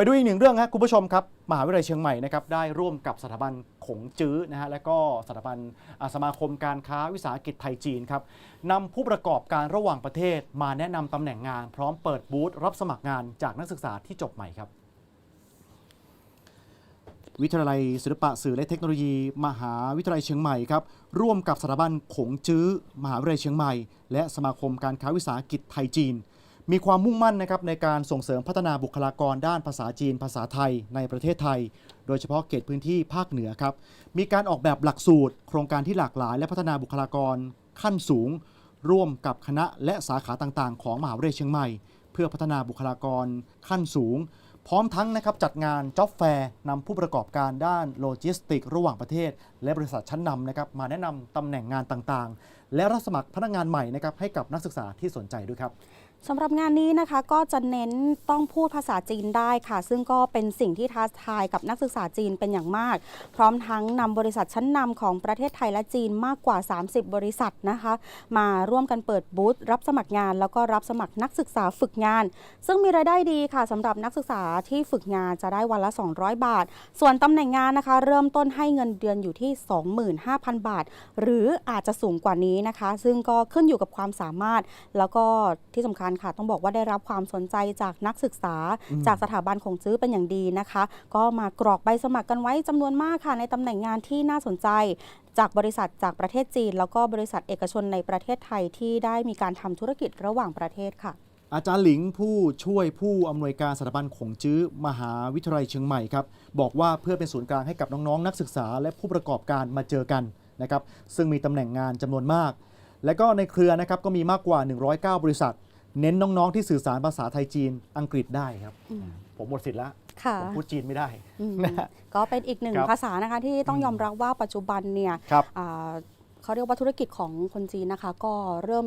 ไปดูอีกหนึ่งเรื่องครับคุณผู้ชมครับมหาวิทยาลัยเชียงใหม่นะครับได้ร่วมกับสถาบันขงจื้อนะฮะและก็สถาบันสมาคมการค้าวิสาหกิจไทยจีนครับนำผู้ประกอบการระหว่างประเทศ มาแนะนำตำแหน่งงาน พร้อมเปิดบูธรับสมัครงานจากนักศึกษาที่จบใหม่ครับวิทยาลัยศิลปะสื่อและเทคโนโลยี มหาวิทยาลัยเชียงใหม่ครับร่วมกับสถาบันขงจื้อ มหาวิทยาลัยเชียงใหม่ และสมาคมการค้าวิสาหกิจไทยจีน มีความมุ่งมั่นนะครับในการส่งเสริมพัฒนาบุคลากรด้านภาษาจีน ภาษาไทยในประเทศไทย โดยเฉพาะเขตพื้นที่ภาคเหนือครับ มีการออกแบบหลักสูตร โครงการที่หลากหลาย และพัฒนาบุคลากรขั้นสูง ร่วมกับคณะและสาขาต่างๆ ของมหาวิทยาลัยเชียงใหม่ เพื่อพัฒนาบุคลากรขั้นสูง พร้อมทั้งนะครับจัดงานจ็อบแฟร์นำผู้ประกอบการด้านโลจิสติก ระหว่างประเทศ และบริษัทชั้นนำนะครับมาแนะนำตำแหน่งงานต่างๆ และรับสมัครพนักงานใหม่นะครับให้กับนักศึกษาที่สนใจด้วยครับ สำหรับงานนี้นะคะก็จะเน้นต้องพูดภาษาจีนได้ค่ะ ซึ่งก็เป็นสิ่งที่ท้าทายกับนักศึกษาจีนเป็นอย่างมาก พร้อมทั้งนำบริษัทชั้นนำของประเทศไทยและจีนมากกว่า 30 บริษัทนะคะ มาร่วมกันเปิดบูธรับสมัครงาน แล้วก็รับสมัครนักศึกษาฝึกงาน ซึ่งมีรายได้ดีค่ะสำหรับนักศึกษาที่ฝึกงานจะได้วันละ 200 บาท ส่วนตำแหน่งงานนะคะ เริ่มต้นให้เงินเดือนอยู่ที่ 25,000 บาท หรืออาจจะสูงกว่านี้นะคะ ซึ่งก็ขึ้นอยู่กับความสามารถแล้วก็ที่สำคัญค่ะ ต้องบอกว่าได้รับความสนใจจากนักศึกษาอืมจากสถาบันของจื้อเป็นอย่างดีนะคะ ก็มากรอกใบสมัครกันไว้จำนวนมากค่ะในตำแหน่งงานที่น่าสนใจจากบริษัทจากประเทศจีน แล้วก็บริษัทเอกชนในประเทศไทยที่ได้มีการทำธุรกิจระหว่างประเทศค่ะ อาจารย์หลิงผู้ช่วยผู้อำนวยการสถาบันขงจื้อมหาวิทยาลัยเชียงใหม่ครับบอกว่าเพื่อเป็นศูนย์กลางให้กับน้องๆ นักศึกษา และผู้ประกอบการมาเจอกันนะครับซึ่งมีตำแหน่งงานจำนวนมาก และก็ในเครือนะครับก็มีมากกว่า 109 บริษัท เน้นน้องๆที่สื่อสารภาษาไทยจีนอังกฤษได้ครับอืมผมหมดสิทธิ์แล้วค่ะผมพูดจีนไม่ได้อืมนะฮะ ก็เป็นอีกหนึ่งครับภาษานะคะที่ต้องอืมยอมรับว่าปัจจุบันเนี่ยครับ อ่าเขาเรียกว่าธุรกิจของคนจีนนะคะ ก็เริ่ม